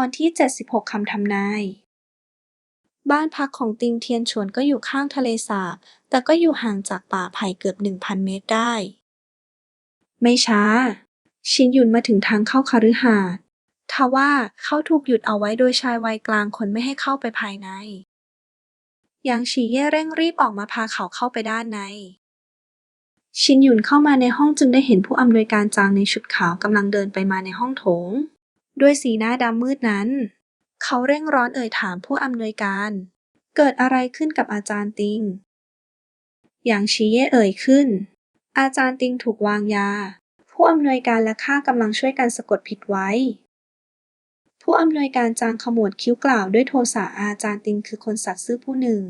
ตอนที่ 76 คำทำนาย บ้านพักของติงเทียนฉวนก็อยู่ข้างทะเลสาบ แต่ก็อยู่ห่างจากป่าไผ่เกือบ 1,000 เมตรได้ ไม่ช้า ชินหยุนมาถึงทางเข้าคฤหาสน์ทว่าเขาถูกหยุดเอาไว้โดยชายวัยกลางคนไม่ให้เข้าไปภายในหยางฉีเย่เร่งรีบออกมาพาเขาเข้าไปด้านใน ชินหยุนเข้ามาในห้องจึงได้เห็นผู้อำนวยการจางในชุดขาวกำลังเดินไปมาในห้องโถง ด้วยสีหน้าดำมืดนั้น เขาเร่งร้อนเอ่ยถามผู้อำนวยการ เกิดอะไรขึ้นกับอาจารย์ติงหยางชี้เย่เอ่ยขึ้น อาจารย์ติงถูกวางยา ผู้อำนวยการและข้ากำลังช่วยกันสะกดผิดไว้ ผู้อำนวยการจางขมวดคิ้วกล่าวด้วยโทสะอาจารย์ติงคือคนสัตย์ซื่อผู้หนึ่ง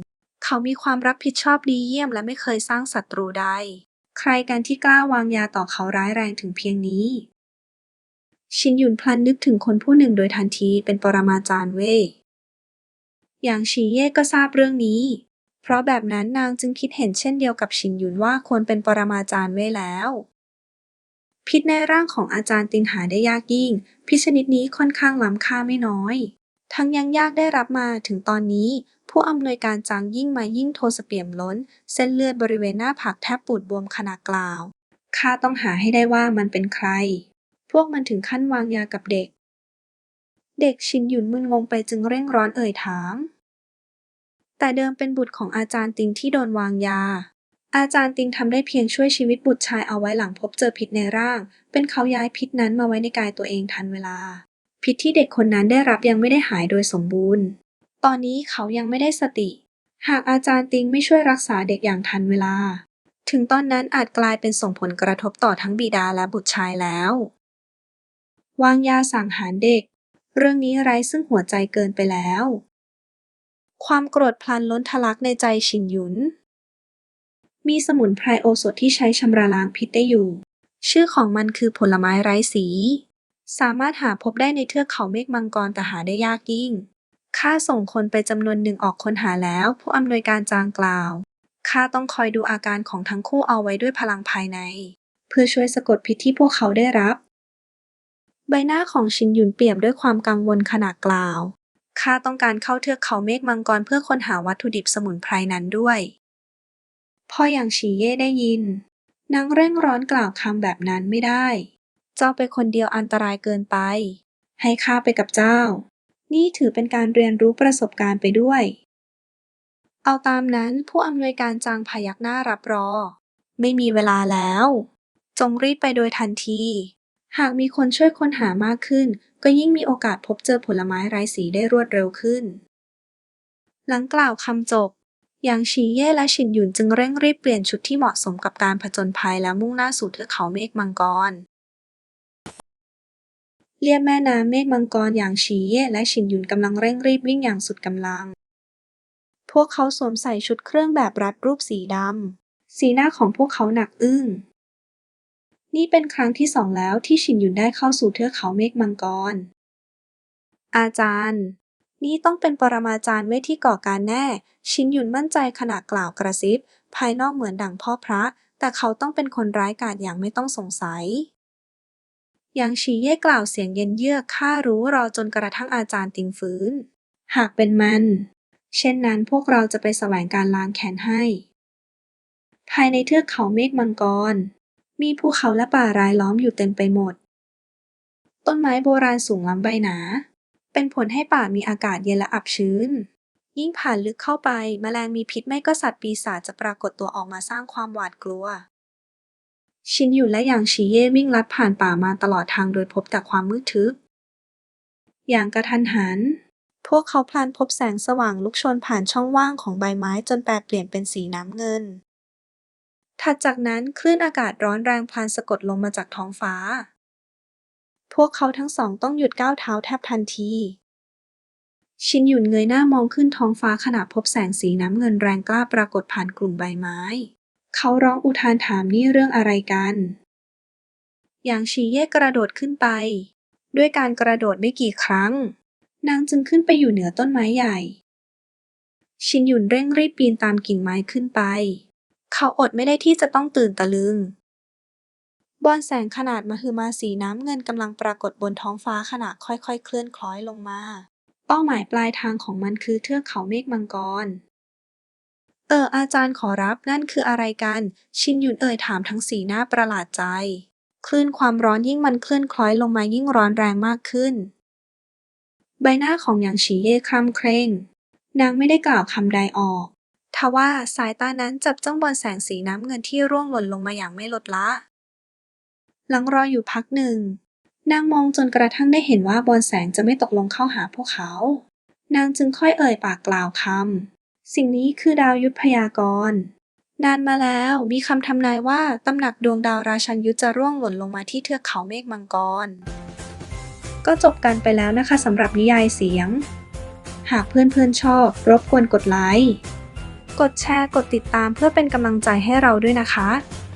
เขามีความรับผิดชอบดีเยี่ยมและไม่เคยสร้างศัตรูใด ใครกันที่กล้าวางยาต่อเขาร้ายแรงถึงเพียงนี้ ชินหยุนพลันนึกถึงคนผู้หนึ่งโดยทันทีเป็นปรมาจารย์เว่ยอย่างชีเย่ก็ทราบเรื่องนี้ เพราะแบบนั้นนางจึงคิดเห็นเช่นเดียวกับชินหยุนว่าควรเป็นปรมาจารย์เว่ยแล้ว พิษในร่างของอาจารย์ติงหาได้ยากยิ่ง พิษชนิดนี้ค่อนข้างล้ำค่าไม่น้อย ทั้งยังยากได้รับมาถึงตอนนี้ ผู้อำนวยการจางยิ่งมายิ่งโทสเปี่ยมล้น เส้นเลือดบริเวณหน้าผากแทบปูดบวมขนาดกล่าวข้าต้องหาให้ได้ว่ามันเป็นใคร วกมันถึงขั้นวางยากับเด็ก เด็กชินหยุนมึนงงไปจึงเร่งร้อนเอ่ยถาม แต่เดิมเป็นบุตรของอาจารย์ติงที่โดนวางยา อาจารย์ติงทำได้เพียงช่วยชีวิตบุตรชายเอาไว้หลังพบเจอพิษในร่าง เป็นเขาย้ายพิษนั้นมาไว้ในกายตัวเองทันเวลา พิษที่เด็กคนนั้นได้รับยังไม่ได้หายโดยสมบูรณ์ ตอนนี้เขายังไม่ได้สติ หากอาจารย์ติงไม่ช่วยรักษาเด็กอย่างทันเวลาถึงตอนนั้นอาจกลายเป็นส่งผลกระทบต่อทั้งบิดาและบุตรชายแล้ว วางยาสังหารเด็ก เรื่องนี้ไร้ซึ่งหัวใจเกินไปแล้ว ความโกรธพลันล้นทะลักในใจชินหยุน มีสมุนไพรโอสถที่ใช้ชำระล้างพิษได้อยู่ ชื่อของมันคือผลไม้ไร้สี สามารถหาพบได้ในเทือกเขาเมฆมังกรแต่หาได้ยากยิ่งข้าส่งคนไปจำนวนหนึ่งออกค้นหาแล้ว ผู้อำนวยการจางกล่าวข้าต้องคอยดูอาการของทั้งคู่เอาไว้ด้วยพลังภายใน เพื่อช่วยสะกดพิษที่พวกเขาได้รับ ใบหน้าของชินหยุนเปี่ยมด้วยความกังวลขณะกล่าว ข้าต้องการเข้าเทือกเขาเมฆมังกรเพื่อค้นหาวัตถุดิบสมุนไพรนั้นด้วยพออย่างฉีเย่ได้ยิน นางเร่งร้อนกล่าวคำแบบนั้นไม่ได้ เจ้าไปคนเดียวอันตรายเกินไป ให้ข้าไปกับเจ้า นี่ถือเป็นการเรียนรู้ประสบการณ์ไปด้วย เอาตามนั้นผู้อำนวยการจางพยักหน้ารับรอ ไม่มีเวลาแล้ว จงรีบไปโดยทันที หากมีคนช่วยค้นหามากขึ้น ก็ยิ่งมีโอกาสพบเจอผลไม้ไร้สีได้รวดเร็วขึ้น หลังกล่าวคำจบหยางฉีเย่และฉินหยุนจึงเร่งรีบเปลี่ยนชุดที่เหมาะสมกับการผจญภัยแล้วมุ่งหน้าสู่เทือกเขาเมฆมังกรเลียบแม่น้ำเมฆมังกรอย่างฉีเย่และฉินหยุนกำลังเร่งรีบวิ่งอย่างสุดกำลัง พวกเขาสวมใส่ชุดเครื่องแบบรัดรูปสีดำ สีหน้าของพวกเขาหนักอึ้ง นี่เป็นครั้งที่สองแล้วที่ฉินหยุนได้เข้าสู่เทือกเขาเมฆมังกร อาจารย์ นี่ต้องเป็นปรมาจารย์เวทที่ก่อการแน่ ชินหยุนมั่นใจขณะกล่าวกระซิบ ภายนอกเหมือนดั่งพ่อพระ แต่เขาต้องเป็นคนร้ายกาจอย่างไม่ต้องสงสัยยางฉีเย่กล่าวเสียงเย็นเยือกข้ารู้รอจนกระทั่งอาจารย์ติงฟื้น หากเป็นมัน เช่นนั้นพวกเราจะไปแสวงการล้างแค้นให้ ภายในเทือกเขาเมฆมังกร มีภูเขาและป่ารายล้อมอยู่เต็มไปหมด ต้นไม้โบราณสูงล้ำใบหนา เป็นผลให้ป่ามีอากาศเย็นและอับชื้น ยิ่งผ่านลึกเข้าไปแมลงมีพิษไม่ก็สัตว์ปีศาจจะปรากฏตัวออกมาสร้างความหวาดกลัว ชินหยุนและหยางฉีเย่วิ่งลัดผ่านป่ามาตลอดทางโดยพบแต่ความมืดทึบ อย่างกระทันหัน พวกเขาพลันพบแสงสว่างลุกโชนผ่านช่องว่างของใบไม้จนแปรเปลี่ยนเป็นสีน้ำเงิน ถัดจากนั้นคลื่นอากาศร้อนแรงพลันสะกดลงมาจากท้องฟ้า พวกเขาทั้งสองต้องหยุดก้าวเท้าแทบทันที ชินหยุนเงยหน้ามองขึ้นท้องฟ้าขณะพบแสงสีน้ำเงินแรงกล้าปรากฏผ่านกลุ่มใบไม้ เขาร้องอุทานถามนี่เรื่องอะไรกันอย่างชีเย่กระโดดขึ้นไป ด้วยการกระโดดไม่กี่ครั้ง นางจึงขึ้นไปอยู่เหนือต้นไม้ใหญ่ ชินหยุนเร่งรีบปีนตามกิ่งไม้ขึ้นไป เขาอดไม่ได้ที่จะต้องตื่นตะลึงบอนแสงขนาดมหึมาสีน้ำเงินกำลังปรากฏบนท้องฟ้าขณะค่อยๆเคลื่อนคล้อยลงมา เป้าหมายปลายทางของมันคือเทือกเขาเมฆมังกร เอออาจารย์ขอรับนั่นคืออะไรกัน ชินยุนเอ่ยถามทั้งสีหน้าประหลาดใจ คลื่นความร้อนยิ่งมันเคลื่อนคล้อยลงมายิ่งร้อนแรงมากขึ้น ใบหน้าของหยางฉีเย่คร่ำเคร่ง นางไม่ได้กล่าวคำใดออก ทว่าสายตานั้นจับจ้องบนแสงสีน้ำเงินที่ร่วงหล่นลงมาอย่างไม่ลดละ หลังรออยู่พักหนึ่ง นางมองจนกระทั่งได้เห็นว่าบอนแสงจะไม่ตกลงเข้าหาพวกเขา นางจึงค่อยเอ่ยปากกล่าวคำสิ่งนี้คือดาวยุทธพยากรณ์นานมาแล้วมีคำทำนายว่าตำหนักดวงดาวราชันยุทธจะร่วงหล่นลงมาที่เทือกเขาเมฆมังกร ก็จบกันไปแล้วนะคะสำหรับนิยายเสียง หากเพื่อนๆชอบ รบกวนกดไลค์ กดแชร์ กดติดตามเพื่อเป็นกำลังใจให้เราด้วยนะคะ